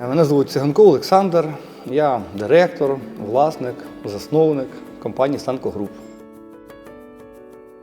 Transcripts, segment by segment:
Мене звуть Циганков Олександр. Я директор, власник, засновник компанії «Санко Груп.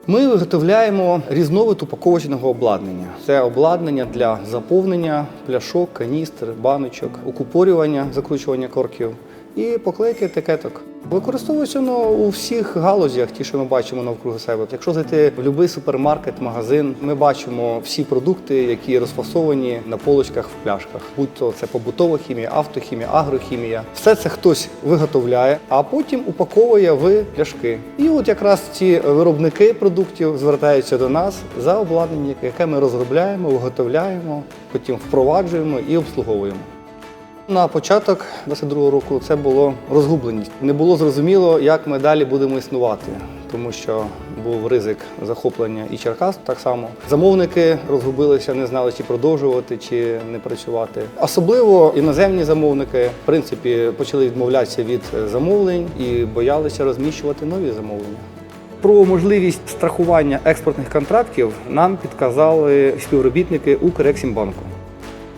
Ми виготовляємо різновид упаковочного обладнання. Це обладнання для заповнення пляшок, каністр, баночок, укупорювання, закручування корків і поклейки етикеток. Використовується воно у всіх галузях, ті, що ми бачимо навкруги себе. Якщо зайти в будь-який супермаркет, магазин, ми бачимо всі продукти, які розфасовані на полочках в пляшках. Будь-то це побутова хімія, автохімія, агрохімія. Все це хтось виготовляє, а потім упаковує в пляшки. І от якраз ці виробники продуктів звертаються до нас за обладнання, яке ми розробляємо, виготовляємо, потім впроваджуємо і обслуговуємо. На початок 22-го року це було розгубленість. Не було зрозуміло, як ми далі будемо існувати, тому що був ризик захоплення і Черкас так само. Замовники розгубилися, не знали, чи продовжувати, чи не працювати. Особливо іноземні замовники, в принципі, почали відмовлятися від замовлень і боялися розміщувати нові замовлення. Про можливість страхування експортних контрактів нам підказали співробітники Укрексімбанку.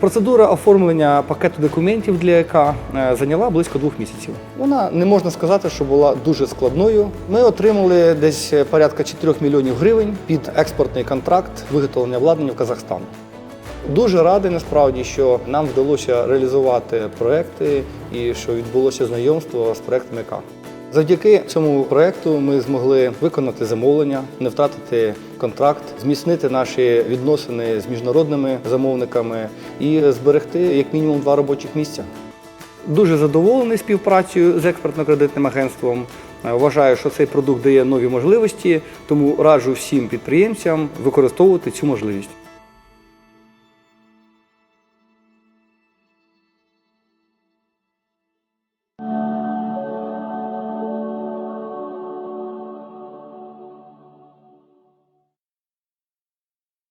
Процедура оформлення пакету документів для ЕК е, зайняла близько двох місяців. Вона не можна сказати, що була дуже складною. Ми отримали десь порядка 4 мільйонів гривень під експортний контракт виготовлення обладнання в Казахстан. Дуже радий насправді, що нам вдалося реалізувати проекти і що відбулося знайомство з проектом ЕК. Завдяки цьому проекту ми змогли виконати замовлення, не втратити контракт, зміцнити наші відносини з міжнародними замовниками і зберегти як мінімум два робочих місця. Дуже задоволений співпрацею з експортно-кредитним агентством. Е, Вважаю, що цей продукт дає нові можливості, тому раджу всім підприємцям використовувати цю можливість.